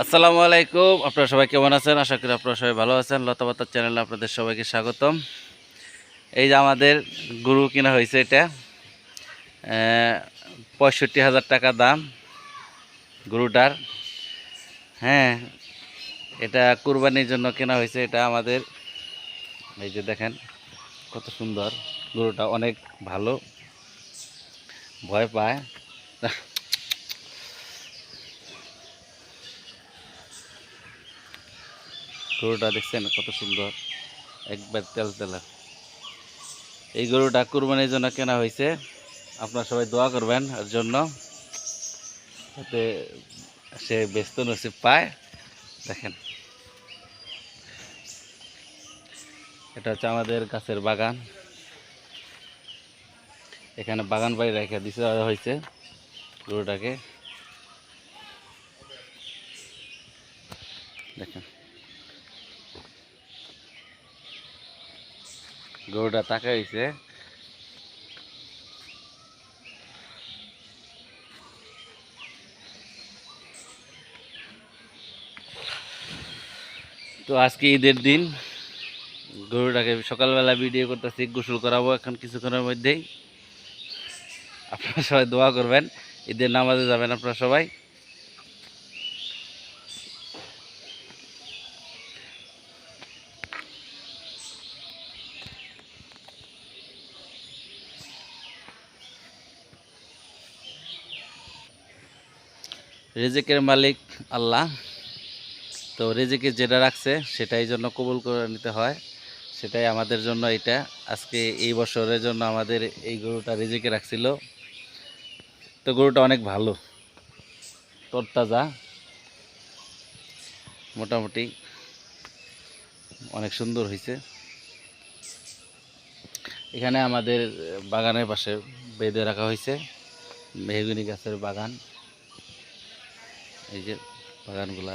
আসসালামু আলাইকুম। আপনারা সবাই কেমন আছেন? আশা করি আপনারা সবাই ভালো আছেন। লতাপাতার চ্যানেলে আপনাদের সবাইকে স্বাগতম। এই যে আমাদের গরু কিনা হয়েছে এটা। পঁয়ষট্টি হাজার টাকা দাম গরুটার। হ্যাঁ এটা কুরবানির জন্য কেনা হয়েছে। এটা আমাদের, এই যে দেখেন কত সুন্দর। গরুটা অনেক ভালো। ভয় পায়। গরুটা দেখছেন কত সুন্দর। একবার তেল তেলা। এই গরুটা কুরবানির জন্য কেনা হয়েছে। আপনারা সবাই দোয়া করবেন এর জন্য, যাতে সে ব্যস্ত নসিব পায়। দেখেন। এটা হচ্ছে আমাদের গাছের বাগান। এখানে বাগান বাড়ি রেখে দিতে হয়েছে গরুটাকে। দেখেন। গরুটা তাকাইছে তো আজকে ঈদের দিন, গরুটাকে সকালবেলা ভিডিও করতেছি, গোসল করাবো এখন কিছুক্ষণের মধ্যেই। আপনারা সবাই দোয়া করবেন, ঈদের নামাজে যাবেন আপনারা সবাই। রেজেকের মালিক আল্লাহ। তো রেজেকে যেটা রাখছে সেটাই জন্য কবুল করে নিতে হয়। সেটাই আমাদের জন্য এটা। আজকে এই বছরের জন্য আমাদের এই গরুটা রেজেকে রাখছিল। তো গরুটা অনেক ভালো। তরতাজা। মোটামুটি অনেক সুন্দর হয়েছে এখানে আমাদের বাগানের পাশে বেঁধে রাখা হয়েছে মেহগুনি গাছের বাগান। এই যে বাগানগুলা।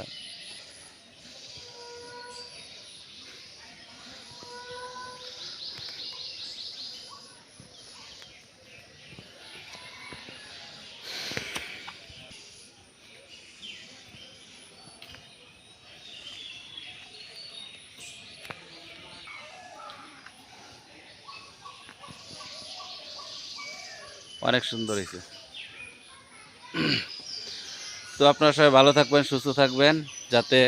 অনেক সুন্দর হয়েছে। তো আপনারা সবাই ভালো থাকবেন, সুস্থ থাকবেন, যাতে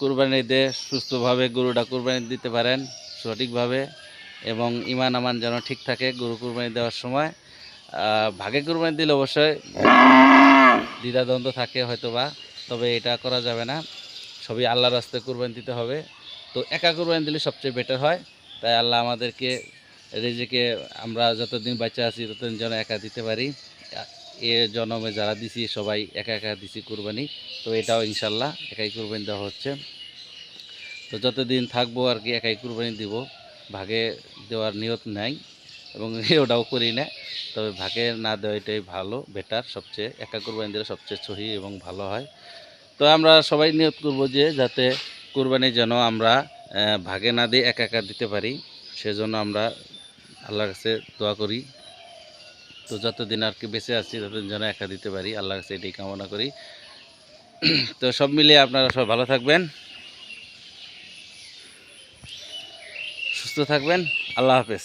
কুরবানি ঈদে সুস্থভাবে গরুটা কুরবানি দিতে পারেন সঠিকভাবে এবং ইমান আমান যেন ঠিক থাকে গরু কুরবানি দেওয়ার সময়। ভাগে কুরবানি দিলে অবশ্যই দ্বিধাদ্বন্দ্ব থাকে হয়তো বা তবে এটা করা যাবে না। সবই আল্লাহর রাস্তায় কুরবানি দিতে হবে। তো একা কুরবানি দিলে সবচেয়ে বেটার হয়। তাই আল্লাহ আমাদেরকে রেজেকে আমরা যতদিন বাচ্চা আছি ততদিন যেন একা দিতে পারি। এ জন্মে যারা দিছি, সবাই একা একা দিছি কুরবানি। তো এটাও ইনশাল্লাহ একাই কুরবানি দেওয়া হচ্ছে। তো যতদিন থাকব আর কি একাই কুরবানি দিব। ভাগে দেওয়ার নিয়ত নাই এবং ওটাও করি না। তবে ভাগে না দেওয়া এটাই ভালো, বেটার, সবচেয়ে, একা কুরবানি দিলে সবচেয়ে সহি এবং ভালো হয়। তো আমরা সবাই নিয়ত করব যে যাতে কুরবানি যেন আমরা ভাগে না দিয়ে একা একা দিতে পারি। সেজন্য আমরা আল্লাহর কাছে দোয়া করি। তো যতদিন আর কি বেঁচে আছি, ততদিন যেন একা দিতে পারি আল্লাহ কাছে এটাই কামনা করি। তো সব মিলিয়ে আপনারা সব ভালো থাকবেন, সুস্থ থাকবেন, আল্লাহ হাফেজ।